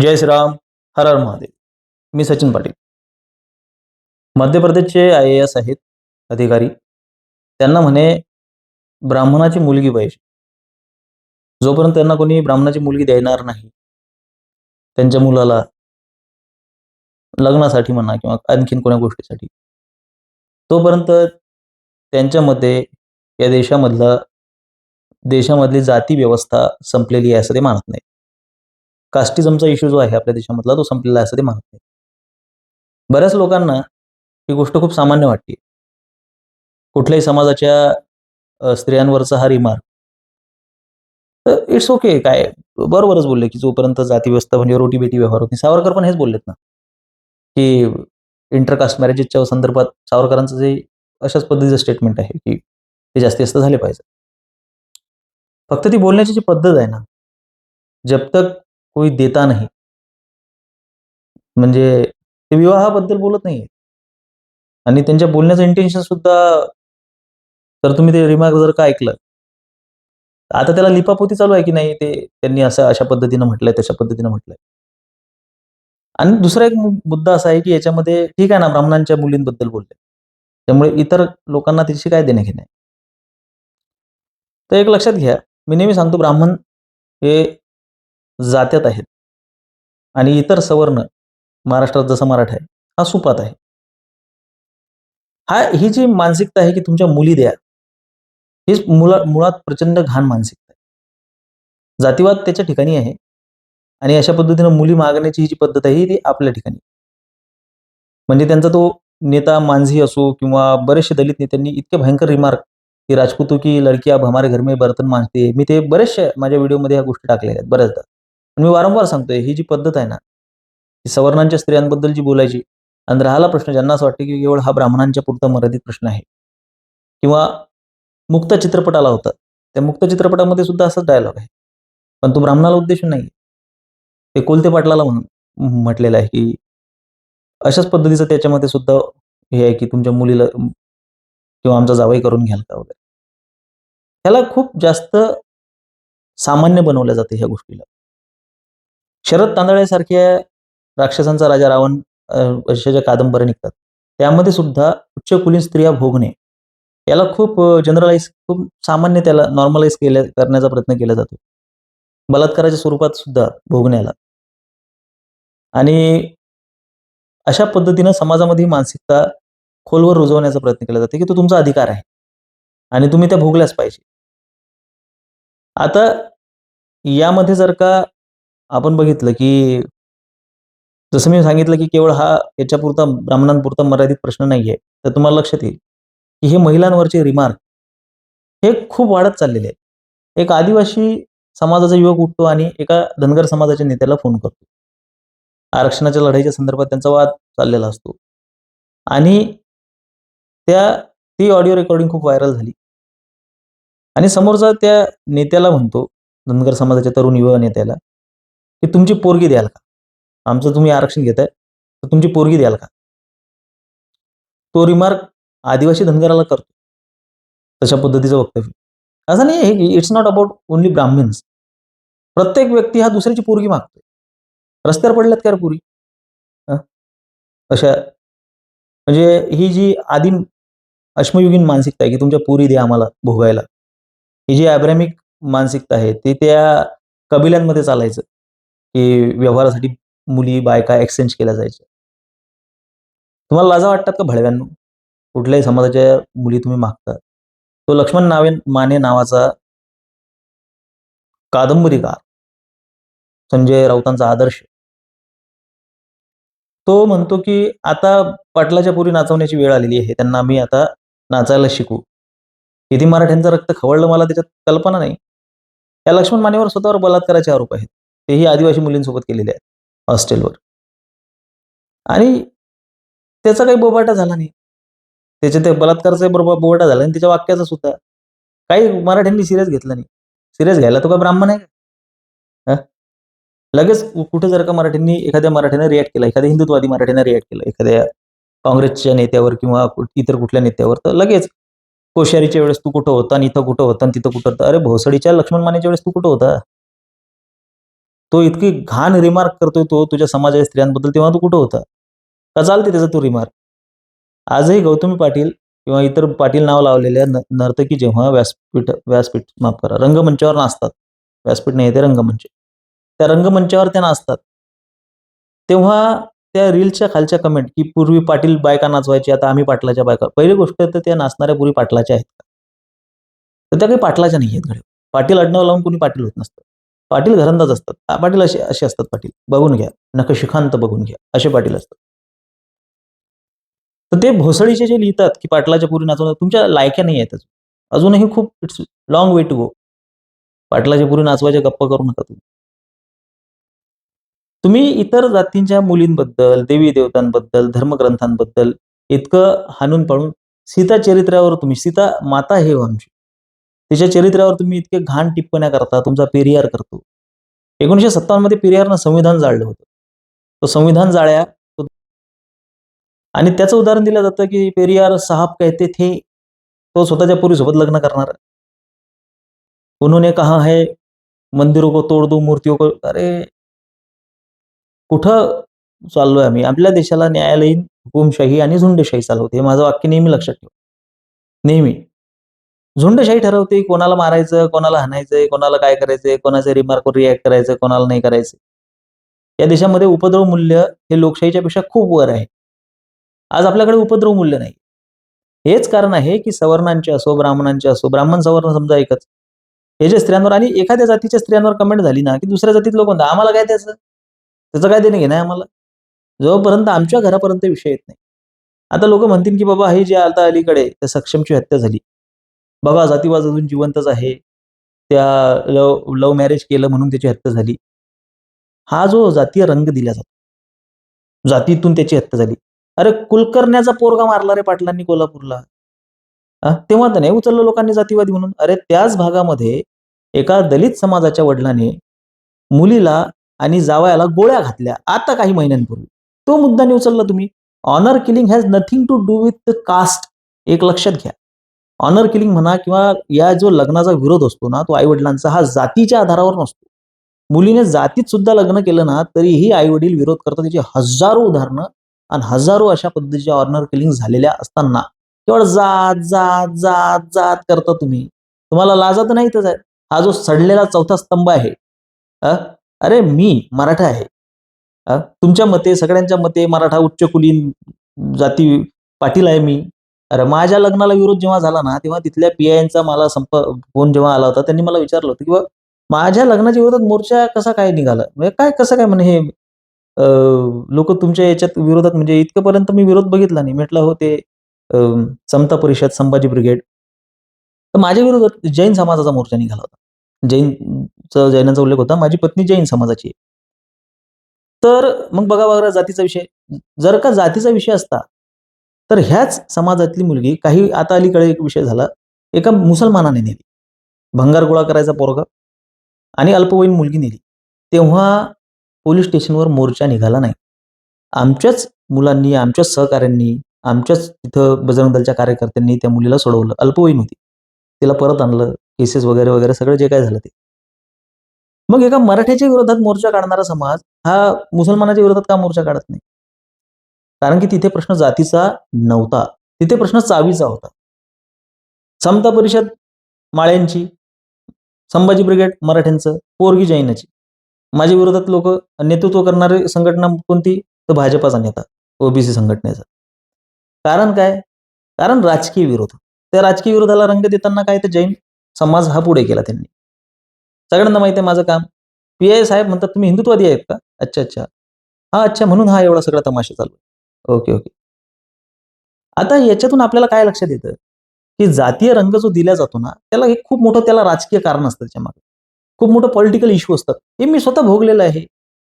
जय श्रीराम हर हर महादेव. मी सचिन पाटील. मध्य प्रदेशचे I A S आहेत अधिकारी. त्यांना म्हणे ब्राह्मणाची मुलगी पाहिजे. जोपर्यंत त्यांना कोणी ब्राह्मणाची मुलगी देणार नाही त्यांच्या मुलाला लग्नासाठी म्हणा किंवा आणखीन कोण्या गोष्टीसाठी तोपर्यंत त्यांच्यामध्ये या देशामधला देशामधली जाती व्यवस्था संपलेली आहे असं ते मानत नाही कास्टिझमचा इश्यू जो आहे आपल्या देशामधला तो संपलेला आहे असं ते मानत नाही बऱ्याच लोकांना ही गोष्ट खूप सामान्य वाटते. कुठल्याही समाजाच्या स्त्रियांवरचा हा रिमार्क तर इट्स ओके काय बरोबरच बोलले की जोपर्यंत जाती व्यवस्था म्हणजे रोटी बेटी व्यवहार होत नाही. सावरकर पण हेच बोललेत ना. की इंटरकास्ट मॅरेजेसच्या संदर्भात सावरकरांचं जे अशाच पद्धतीचं स्टेटमेंट आहे की ते जास्तीत जास्त झाले पाहिजे. फक्त ती बोलण्याची जी पद्धत आहे ना जब तक कोई देता नाही. म्हणजे ते विवाहाबद्दल बोलत नाही आणि त्यांच्या बोलण्याचं इंटेन्शन सुद्धा तर तुम्ही ते रिमार्क जर का ऐकलं आता त्याला लिपापोती चालू आहे की नाही ते त्यांनी असं अशा पद्धतीनं म्हटलंय तशा पद्धतीनं म्हटलंय. आणि दुसरा एक मुद्दा असा आहे की याच्यामध्ये ठीक आहे ना ब्राह्मणांच्या मुलींबद्दल बोलले. त्यामुळे इतर लोकांना तिची काय देणे घेणे तर एक लक्षात घ्या मी नेहमी सांगतो ब्राह्मण हे जात्यात आहेत. आणि इतर सवर्ण महाराष्ट्रात जसा मराठा आहे हा सुपात आहे. हा ही जी मानसिकता आहे की तुमच्या मुली द्या हीच मुला मुळात प्रचंड घाण मानसिकता आहे. जातीवाद त्याच्या ठिकाणी आहे. आणि अशा पद्धतीनं मुली मागण्याची ही जी पद्धत आहे ती आपल्या ठिकाणी म्हणजे त्यांचा तो नेता मांझी असो किंवा बरेचसे दलित नेत्यांनी इतके भयंकर रिमार्क की राजपूतो की लडकी आप हमारे घर में बर्तन मांजते. मी ते बरेचशा माझ्या व्हिडिओमध्ये ह्या गोष्टी टाकलेल्या आहेत बऱ्याचदा. मी वारंवार सांगतोय ही जी पद्धत आहे ना ती सवर्णांच्या स्त्रियांबद्दल जी बोलायची आणि राहिला प्रश्न ज्यांना असं वाटतं की केवळ हा ब्राह्मणांच्या पुरता मर्यादित प्रश्न आहे किंवा मुक्त चित्रपट आला होता त्या मुक्त चित्रपटामध्ये सुद्धा असाच डायलॉग आहे. पण तो ब्राह्मणाला उद्देशून नाही ते कोलते पाटलाला म्हटलेलं आहे की अशाच पद्धतीचं त्याच्यामध्ये सुद्धा हे आहे की तुमच्या मुलीला किंवा आमचा जावई करून घ्याल का वगैरे. ह्याला खूप जास्त सामान्य बनवल्या जाते ह्या गोष्टीला. शरद तांदळेसारख्या राक्षसांचा राजा रावण अशा ज्या कादंबऱ्या निघतात. त्यामध्ये सुद्धा उच्च कुलीन स्त्रिया भोगणे. याला खूप जनरलाइज खूप सामान्य त्याला नॉर्मलाइज केल्या करण्याचा प्रयत्न केला जातो. बलात्काराच्या स्वरूपात सुद्धा भोगण्याला आणि अशा पद्धतीनं समाजामध्ये मानसिकता खोलवर रुजवण्याचा प्रयत्न केला जातो की तो तुमचा अधिकार आहे. आणि तुम्ही त्या भोगल्याच पाहिजे. आता यामध्ये जर का आपण बघितलं की जसं मी सांगितलं की केवळ हा याच्यापुरता ब्राह्मणांपुरता मर्यादित प्रश्न नाही आहे तर तुम्हाला लक्षात येईल की हे महिलांवरचे रिमार्क हे खूप वाढत चाललेले आहे एक आदिवासी समाजाचा युवक उठतो आणि एका धनगर समाजाच्या नेत्याला फोन करतो. आरक्षणाच्या लढाईच्या संदर्भात त्यांचा वाद चाललेला असतो. आणि त्या ती ऑडिओ रेकॉर्डिंग खूप व्हायरल झाली. आणि समोरचा त्या नेत्याला म्हणतो धनगर समाजाच्या तरुण युवा नेत्याला की तुमची पोरगी द्याल का? आमचं तुम्ही आरक्षण घेताय तर तुमची पोरगी द्याल का? तो रिमार्क आदिवासी धनगराला करतो. तशा पद्धतीचं वक्तव्य. असं नाही आहे की it's not about only Brahmins प्रत्येक व्यक्ती हा दुसऱ्याची पोरगी मागतोय. रस्त्यावर पडल्यात का रे पुरी? अशा म्हणजे ही जी आदिम अश्मयुगीन मानसिकता आहे की तुमच्या पुरी द्या आम्हाला भोगायला. ही जी अब्रामिक मानसिकता आहे ती त्या कबिल्यांमध्ये चालायचं. की व्यवहारासाठी मुली बायका एक्सचेंज केल्या जायच्या. तुम्हाला लाजा वाटतात का भडव्यांना? कुठल्याही समाजाच्या मुली तुम्ही मागता तो लक्ष्मण नावे माने नावाचा कादंबरीकार संजय राऊतांचा आदर्श. तो म्हणतो की आता पाटलाच्या पुरी नाचवण्याची वेळ आलेली आहे. त्यांना मी आता नाचायला शिकू. किती मराठ्यांचं रक्त खवळलं मला त्याच्यात कल्पना नाही. या लक्ष्मण मानेवर स्वतःवर बलात्काराचे आरोप आहेत. तेही आदिवासी मुलींसोबत केलेले आहेत हॉस्टेलवर. आणि त्याचा काही बोबाटा झाला नाही. त्याच्या ते बलात्काराचा बरोबर बोबाटा झाला आणि त्याच्या वाक्याचा सुद्धा काही मराठ्यांनी सिरियस घेतलं नाही. सिरियस घ्यायला तो काय ब्राह्मण आहे का? लगेच कुठे जर का मराठ्यांनी एखाद्या मराठ्यानं रिॲक्ट केला एखाद्या हिंदुत्वादी मराठीनं रिॲक्ट केलं एखाद्या काँग्रेसच्या नेत्यावर किंवा इतर कुठल्या नेत्यावर तर लगेच कोश्यारीच्या वेळेस तू कुठं होता आणि इथं कुठं होता आणि तिथं कुठं होता? अरे भोसडीच्या लक्ष्मण मानेच्या वेळेस तू कुठं होता? तो इतकी घाण रिमार्क करतोय तो तुझ्या समाजाच्या स्त्रियांबद्दल तेव्हा तू कुठं होता? का चालते त्याचा तो रिमार्क आजही गौतमी पाटील किंवा इतर पाटील नाव लावलेल्या न- नर्तकी जेव्हा व्यासपीठ व्यासपीठ माफ करा रंगमंचावर नाचतात. व्यासपीठ नाही ते रंगमंच. त्या रंगमंचावर त्या नाचतात. तेव्हा त्या रीलच्या खालच्या कमेंट की पूर्वी पाटील बायका नाचवायची आता आम्ही पाटलाच्या बायका. पहिली गोष्ट तर त्या नाचणाऱ्या पूर्वी पाटलाच्या आहेत का? तर त्या काही पाटलाच्या नाही आहेत घडे पाटील आडनाव लावून कोणी पाटील होत नसतं. पाटील घरंदाज असतात. पाटील असे असे असतात पाटील. बघून घ्या. नखशिखांत बघून घ्या. असे पाटील असतात. तर ते भोसडीचे जे लिहितात की पाटलाच्या पुरी नाचवणं तुमच्या लायक्या नाही आहेत अजून. अजूनही खूप it's long way to go पाटलाच्या पुरी नाचवायच्या गप्पा करू नका तुम्ही. तुम्ही इतर जातींच्या मुलींबद्दल देवी देवतांबद्दल धर्मग्रंथांबद्दल इतकं हाणून पाडून सीता चरित्रावर तुम्ही सीता माता हे हो आमची. तिच्या चरित्रावर तुम्ही इतके घाण टिप्पण्या करता तुमचा पेरियार करतो. एकोणीशे सत्तावन्नमध्ये पेरियारनं संविधान जाळलं होतं. तो संविधान जाळ्या आणि त्याचं उदाहरण दिलं जातं की पेरियार साहब कहते थे तो स्वतःच्या पूर्वीसोबत लग्न करणार. उन्होंने कहा है मंदिरों को तोड दो मूर्तियों को अरे! कुठं चाललोय आम्ही? आपल्या देशाला न्यायालयीन हुकुमशाही आणि झुंडशाही चालवते हे माझं वाक्य नेहमी लक्षात ठेवा. नेहमी. झुंडशाही ठरवते कोणाला मारायचं कोणाला हाणायचंय कोणाला काय करायचंय कोणाच्या रिमार्कवर रिॲक्ट करायचं कोणाला नाही करायचं. या देशामध्ये उपद्रव मूल्य हे लोकशाहीच्या पेक्षा खूप वर आहे. आज आपल्याकडे उपद्रव मूल्य नाही. हेच कारण आहे की सवर्णांचे असो ब्राह्मणांचे असो ब्राह्मण सवर्ण समजा एकच. हे जे स्त्रियांवर आणि एखाद्या जातीच्या स्त्रियांवर कमेंट झाली ना की दुसऱ्या जातीत लोक म्हणतात आम्हाला काय त्याचं? त्याचं काय देणं घेणं आम्हाला? जोपर्यंत आमच्या घरापर्यंत विषय येत नाही. आता लोक म्हणतील की बाबा हे जे आता अलीकडे त्या सक्षमची हत्या झाली. बघा जातीवाद अजून जिवंतच आहे. त्या लव लव्ह मॅरेज केलं म्हणून त्याची हत्या झाली. हा जो जातीय रंग दिला जातो. जातीतून त्याची हत्या झाली. अरे कुलकर्ण्याचा पोरगा मारला रे पाटलांनी कोल्हापूरला. तेव्हा तर नाही उचललं लोकांनी जातीवादी म्हणून. अरे त्याच भागामध्ये एका दलित समाजाच्या वडिलाने मुलीला आणि जावयाला गोळ्या घातल्या. आता काही महिन्यांपूर्वी. तो मुद्दा उचलला तुम्ही. Honour killing has nothing to do with caste एक लक्षात घ्या. ऑनर किलिंग म्हणा किंवा या जो लग्नाचा विरोध असतो ना तो आईवडिलांचा हा जातीच्या आधारावर नसतो. मुलीने जातीत सुद्धा लग्न केलं ना तरीही आई वडील विरोध करतात. त्याची हजारो उदाहरणं आणि हजारो अशा पद्धतीच्या ऑनर किलिंग झालेल्या असताना. केवळ जात जात जात जात करता तुम्ही. तुम्हाला लाजत नाही तर हा जो सडलेला चौथा स्तंभ आहे अ? अरे मी मराठा आहे. तुमच्या मते सगळ्यांच्या मते मराठा उच्च कुलीन जाती पाटील आहे मी. अरे माझ्या लग्नाला विरोध जेव्हा झाला ना तेव्हा तिथल्या पीआयचा मला संप फोन जेव्हा आला होता त्यांनी मला विचारलं होतं की माझ्या लग्नाच्या विरोधात मोर्चा कसा काय निघाला? म्हणजे काय कसं काय म्हणे हे लोक तुमच्या याच्यात विरोधात म्हणजे इतकंपर्यंत मी विरोध बघितला नाही. म्हटलं हो ते समता परिषद संभाजी ब्रिगेड. तर माझ्या विरोधात जैन समाजाचा मोर्चा निघाला होता. जैनचा जैनाचा उल्लेख होता. माझी पत्नी जैन समाजाची आहे. तर मग बघा बघा जातीचा विषय. जर का जातीचा विषय असता तर ह्याच समाजातली मुलगी काही आता अलीकडे एक विषय झाला. एका मुसलमानाने नेली. भंगार गोळा करायचा पोरगा आणि अल्पवयीन मुलगी नेली. तेव्हा पोलीस स्टेशनवर मोर्चा निघाला नाही. आमच्याच मुलांनी आमच्याच सहकाऱ्यांनी आमच्याच तिथं बजरंग दलच्या कार्यकर्त्यांनी त्या मुलीला सोडवलं. अल्पवयीन होती. तिला परत आणलं. केसेस वगैरे वगैरे सगळं जे काय झालं ते. मग एका मराठ्याच्या विरोधात मोर्चा काढणारा समाज हा मुसलमानाच्या विरोधात का मोर्चा काढत नाही? कारण की तिथे प्रश्न जातीचा नव्हता. तिथे प्रश्न चावीचा होता. समता परिषद माळ्यांची संभाजी ब्रिगेड मराठ्यांचं पोरगी जैनाची. माझ्या विरोधात लोक नेतृत्व करणारी संघटना कोणती तर भाजपाचा नेता ओबीसी संघटनेचा. कारण काय? कारण राजकीय विरोध. त्या राजकीय विरोधाला रंग देताना काय तर जैन समाज हा पुढे केला त्यांनी. सगळ्यांना माहिती आहे माझं काम. पी आय साहेब म्हणतात तुम्ही हिंदुत्वादी आहेत का? अच्छा अच्छा. हा अच्छा. म्हणून हा एवढा सगळा तमाशा चालू आहे. Okay okay. आता याच्यातून आपल्याला काय लक्षात येतं? की जातीय रंग जो दिला जातो ना त्याला एक खूप मोठं त्याला राजकीय कारण असतं त्याच्यामागे. खूप मोठं पॉलिटिकल इश्यू असतात. हे मी स्वतः भोगलेलं आहे.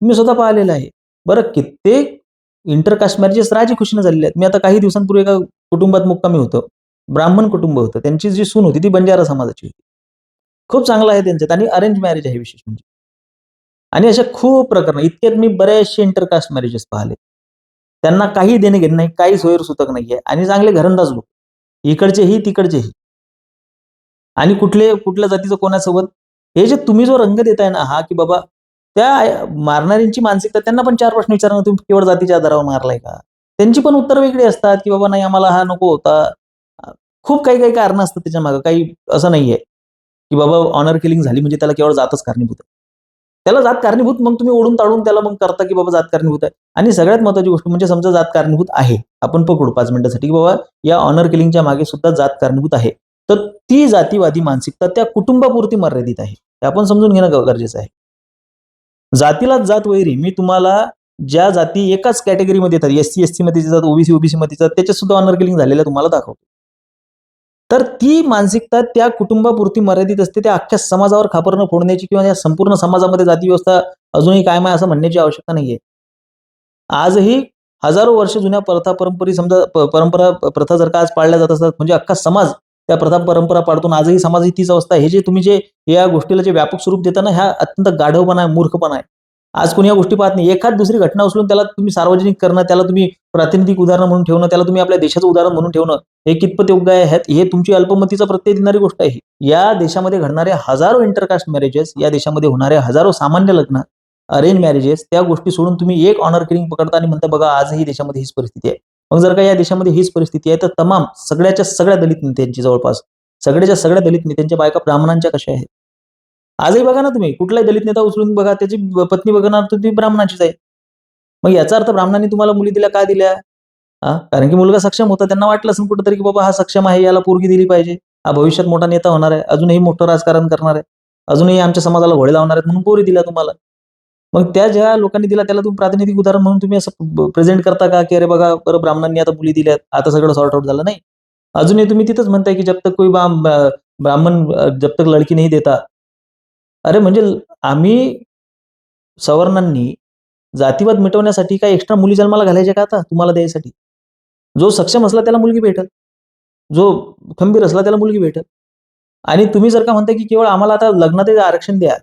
मी स्वतः पाहिलेलं आहे. बरं कित्येक इंटरकास्ट मॅरेजेस राजखुशीनं झालेले आहेत. मी आता काही दिवसांपूर्वी एका कुटुंबात मुक्कामी होतो. ब्राह्मण कुटुंब होतं. त्यांची जी सून होती ती बंजारा समाजाची होती. खूप चांगलं आहे त्यांच्यात आणि अरेंज मॅरेज आहे विशेष म्हणजे. आणि अशा खूप प्रकरण इतक्यात मी बरेचसे इंटरकास्ट मॅरेजेस पाहिले. त्यांना काही देणे घेणे नाही काही सोयीर सुतक नाहीये. आणि चांगले घरंदाज लोक. इकडचेही तिकडचेही. आणि कुठले कुठल्या जातीचं कोणासोबत? हे जे तुम्ही जो रंग देताय ना हा की बाबा त्या मारणाऱ्यांची मानसिकता त्यांना पण चार प्रश्न विचारणं तुम्ही केवळ जातीच्या आधारावर मारलाय का? त्यांची पण उत्तर वेगळी असतात की बाबा नाही आम्हाला हा नको होता. खूप काही काही कारण असतात त्याच्या मागं. काही असं नाहीये. की बाबा ऑनर किलिंग झाली म्हणजे त्याला केवळ जातच कारणीभूत त्याला जात कारणीभूत मग तुम्ही ओढून ताडून त्याला मग करता की बाबा जात कारणीभूत आहे. आणि सगळ्यात महत्वाची गोष्ट म्हणजे समजा जात कारणीभूत आहे. आपण पकडू पाच मिनिटासाठी की बाबा या ऑनर किलिंगच्या मागे सुद्धा जात कारणीभूत आहे. तर ती जातीवादी मानसिकता त्या कुटुंबापुरती मर्यादित आहे. हे आपण समजून घेणं गरजेचं आहे. जातीलाच जात वैरी मी तुम्हाला ज्या जाती एकाच कॅटेगरीमध्ये येतात एस सी एस सी मध्ये येतात ओबीसी ओबीसी मध्ये येतात त्याच्यात सुद्धा ऑनर किलिंग झालेलं तुम्हाला दाखवतो. तर ती मानसिकता त्या कुटुंबापुरती मर्यादित असते त्या अख्ख्या समाजावर खापरणं फोडण्याची किंवा या संपूर्ण समाजामध्ये जाती व्यवस्था अजूनही कायम आहे असं म्हणण्याची आवश्यकता नाहीये आजही हजारो वर्ष जुन्या प्रथा परंपरी समजा परंपरा प्रथा जर का आज पाळल्या जात असतात म्हणजे अख्खा समाज त्या प्रथा परंपरा पाडतो आजही समाज ही तीच अवस्था आहे. हे जे तुम्ही जे या गोष्टीला जे व्यापक स्वरूप देताना ह्या अत्यंत गाढवपणा आहे मूर्खपणा आहे आज कोणी या गोष्टी पाहत नाही. एखाद दुसरी घटना उचलून त्याला तुम्ही सार्वजनिक करणं त्याला तुम्ही प्रातिनिधिक उदाहरण म्हणून ठेवणं त्याला तुम्ही आपल्या देशाचं उदाहरण म्हणून ठेवणं हे कितपत योग्य आहे हे तुमची अल्पमतीचा प्रत्यय देणारी गोष्ट आहे. या देशामध्ये घडणारे हजारो इंटरकास्ट मॅरेजेस या देशामध्ये होणारे हजारो सामान्य लग्न अरेंज मॅरेजेस त्या गोष्टी सोडून तुम्ही एक ऑनर किलिंग पकडता आणि म्हणता बघा आजही देशामध्ये हीच परिस्थिती आहे. मग जर का या देशामध्ये हीच परिस्थिती आहे तर तमाम सगळ्याच्या सगळ्या दलित नेत्यांची जवळपास सगळ्याच्या सगळ्या दलित नेत्यांच्या बायका ब्राह्मणांच्या कशा आहेत? आजही बघा ना तुम्ही कुठलाही दलित नेता उचलून बघा त्याची पत्नी बघणार तर ती ब्राह्मणाचीच आहे. मग याचा अर्थ ब्राह्मणांनी तुम्हाला मुली दिल्या का दिल्या? हा? कारण की मुलगा सक्षम होता त्यांना वाटलं असेल कुठेतरी की बाबा हा सक्षम आहे याला पोरगी दिली पाहिजे. हा भविष्यात मोठा नेता होणार आहे अजूनही मोठं राजकारण करणार आहे. अजूनही आमच्या समाजाला घोळे लावणार आहेत म्हणून पोरी दिला तुम्हाला. मग त्या ज्या लोकांनी दिला त्याला तुम्ही प्रातिनिधिक उदाहरण म्हणून तुम्ही असं प्रेझेंट करता का? की अरे बघा बरं ब्राह्मणांनी आता मुली दिल्यात आता सगळं सॉर्ट आउट झालं? नाही. अजूनही तुम्ही तिथंच म्हणताय की जब तक कोई ब्राह्म- ब्राह्मण जब तक लडकी नाही देता अरे म्हणजे आम्ही सवर्णांनी जातीवाद मिटवण्यासाठी काय एक्स्ट्रा मुली जन्माला घालायच्या का आता तुम्हाला द्यायसाठी? जो सक्षम असला त्याला मुलगी भेटल. जो खंबीर असला त्याला मुलगी भेटल. आणि तुम्ही जर का म्हणताय की केवळ आम्हाला आता लग्नात आरक्षण द्या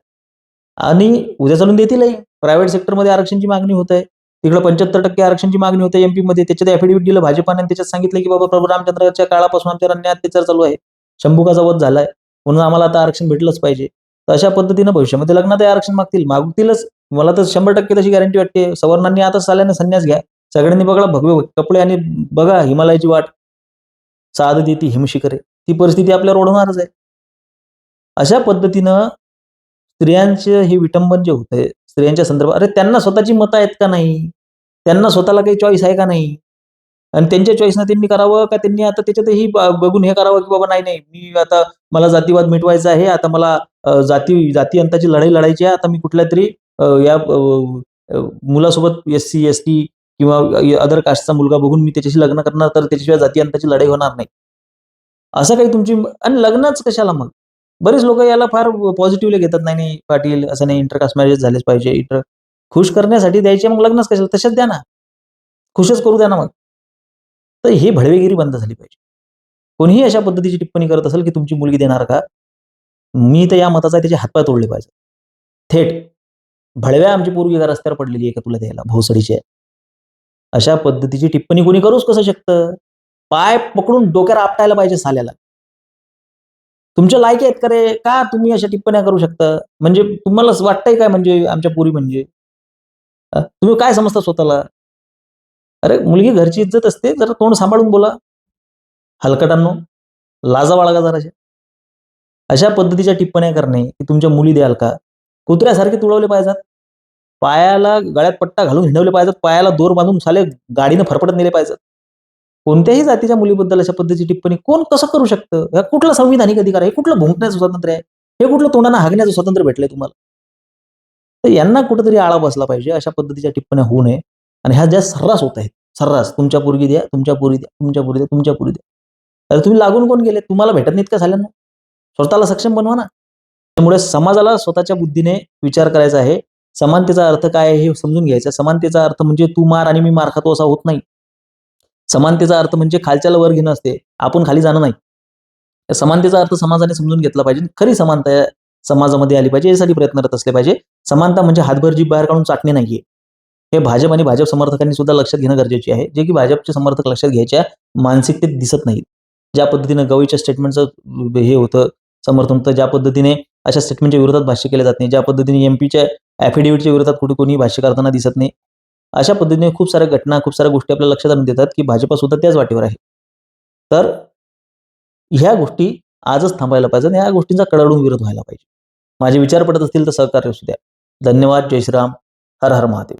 आणि उद्या चालून देतीलही प्रायव्हेट सेक्टरमध्ये आरक्षणची मागणी होत आहे. तिकडे पंच्याहत्तर टक्के आरक्षणची मागणी होते. एमपी मध्ये त्याच्यात ऍफिडेव्हिट दिलं भाजपाने त्याच्यात सांगितलं की बाबा प्रभू रामचंद्राच्या काळापासून आमच्यावर अन्याय अत्याचार चालू आहे. शंभुकाचा वध झालाय. म्हणून आम्हाला आता आरक्षण भेटलंच पाहिजे. तर अशा पद्धतीनं भविष्यामध्ये लग्नात आरक्षण मागतील. मागतीलच. मला तर शंभर टक्के तशी गॅरंटी वाटते. सवर्णांनी आता साल्याने संन्यास घ्या. सगळ्यांनी बघा भगवे कपडे आणि बघा हिमालयाची वाट. साध देती हिमशिखरे ती परिस्थिती आपल्याला ओढवणारच आहे. अशा पद्धतीनं स्त्रियांचे हे विटंबन जे होतंय स्त्रियांच्या संदर्भात अरे त्यांना स्वतःची मतं आहेत का नाही? त्यांना स्वतःला काही चॉईस आहे का नाही? आणि त्यांच्या चॉईसनं त्यांनी करावं का त्यांनी आता त्याच्यातही बघून हे करावं की बाबा नाही नाही मी आता मला जातीवाद मिटवायचा आहे. आता मला जाती जाती अंताची लढाई लढायची आहे. आता मी कुठल्या तरी या मुलासोबत एस सी एस टी किंवा अदर कास्टचा मुलगा बघून मी त्याच्याशी लग्न करणार तर त्याच्याशिवाय जाती अंताची लढाई होणार नाही. असं काही तुमची आणि लग्नच कशाला मग? बरेच लोक याला फार पॉझिटिव्हली घेतात. नाही नाही पाटील असं नाही इंटरकास्ट मॅरेज झालेच पाहिजे. इंटर खुश करण्यासाठी द्यायचे मग लग्नच कशाला? तशाच द्या ना. खुशच करू द्या ना मग. तर ही भडवेगिरी बंद झाली पाहिजे. कोणीही अशा पद्धतीची टिप्पणी करत असेल की तुमची मुलगी देणार का? मी तर या मताचा त्याचे हातपाय तोडले पाहिजे थेट भडव्या आमची पूर्वी रस्त्यावर पडलेली आहे का तुला द्यायला भोसडीची आहे अशा पद्धतीची टिप्पणी कोणी करूच कसं शकतं? पाय पकडून डोक्यावर आपटायला पाहिजे साल्याला. तुमच्या लायकी आहेत का रे? का तुम्ही अशा टिप्पण्या करू शकता? म्हणजे तुम्हाला वाटतंय काय म्हणजे आमच्या पोरी म्हणजे? तुम्ही काय समजता स्वतःला? अरे मुलगी घरची इज्जत असते जरा तोंड सांभाळून बोला. हलकटांनो लाजा बाळगा जराशा. अशा पद्धतीच्या टिप्पण्या करणे की तुमच्या मुली द्याल का कुत्र्यासारखे तुळवले पाहिजेत. पायाला गळ्यात पट्टा घालून हिंडवले पाहिजेत. पायाला दोर बांधून साले गाडीनं फरफडत नेले पाहिजेत. कोणत्याही जातीच्या मुलीबद्दल अशा पद्धतीची टिप्पणी कोण कसं करू शकतं? हा कुठलं संविधानिक अधिकार आहे? हे कुठलं भुंकण्याचं स्वातंत्र्य आहे? हे कुठलं तोंडानं हागण्याचं स्वातंत्र्य भेटलंय तुम्हाला? तर यांना कुठेतरी आळा बसला पाहिजे. अशा पद्धतीच्या टिप्पण्या होऊ नये. आणि ह्या ज्या सर्रास होत आहेत सर्रास तुमच्या पूर्वी द्या तुमच्या पूर्वी द्या तुमच्या पूर्वी द्या तुमच्या पूर्वी द्या. तर तुम्ही लागून कोण गेले? तुम्हाला भेटत नाहीत का झाल्यानं स्वतःला सक्षम बनवा ना. त्यामुळे समाजाला स्वतःच्या बुद्धीने विचार करायचा आहे. समानतेचा अर्थ काय आहे हे समजून घ्यायचा समानतेचा अर्थ म्हणजे तू मार आणि मी मार खातो असा होत नाही. समानतेचा अर्थ म्हणजे खालच्याला वर घेणं असते. आपण खाली जाणं नाही. समानतेचा अर्थ समाजाने समजून घेतला पाहिजे. खरी समानता समाजामध्ये आली पाहिजे. यासाठी प्रयत्न करत असले पाहिजे. समानता म्हणजे हातभर जीभ बाहेर काढून चाटणे नाहीये. हे भाजप आणि भाजप समर्थकांनी सुद्धा लक्षात घेणं गरजेचे आहे. जे की भाजपचे समर्थक लक्षात घ्यायच्या मानसिकतेत दिसत नाहीत. ज्या पद्धतीनं गवईच्या स्टेटमेंटचं हे होतं. समर्थन होतं ज्या पद्धतीने अशा स्टेटमेंटच्या विरोधात भाष्य केले जात नाही ज्या पद्धतीने एमपीच्या ॲफिडेव्हिटच्या विरोधात कुठे कोणी भाष्य करताना दिसत नाही अशा पद्धतीने खूप साऱ्या घटना खूप साऱ्या गोष्टी आपल्याला लक्षात आणून देतात की भाजपा सुद्धा त्याच वाटेवर आहे. तर ह्या गोष्टी आजच थांबायला पाहिजे आणि ह्या गोष्टींचा कडाडून विरोध व्हायला पाहिजे. माझे विचार पडत असतील तर सहकार्य असू द्या. धन्यवाद. जय श्रीराम. हर हर महादेव.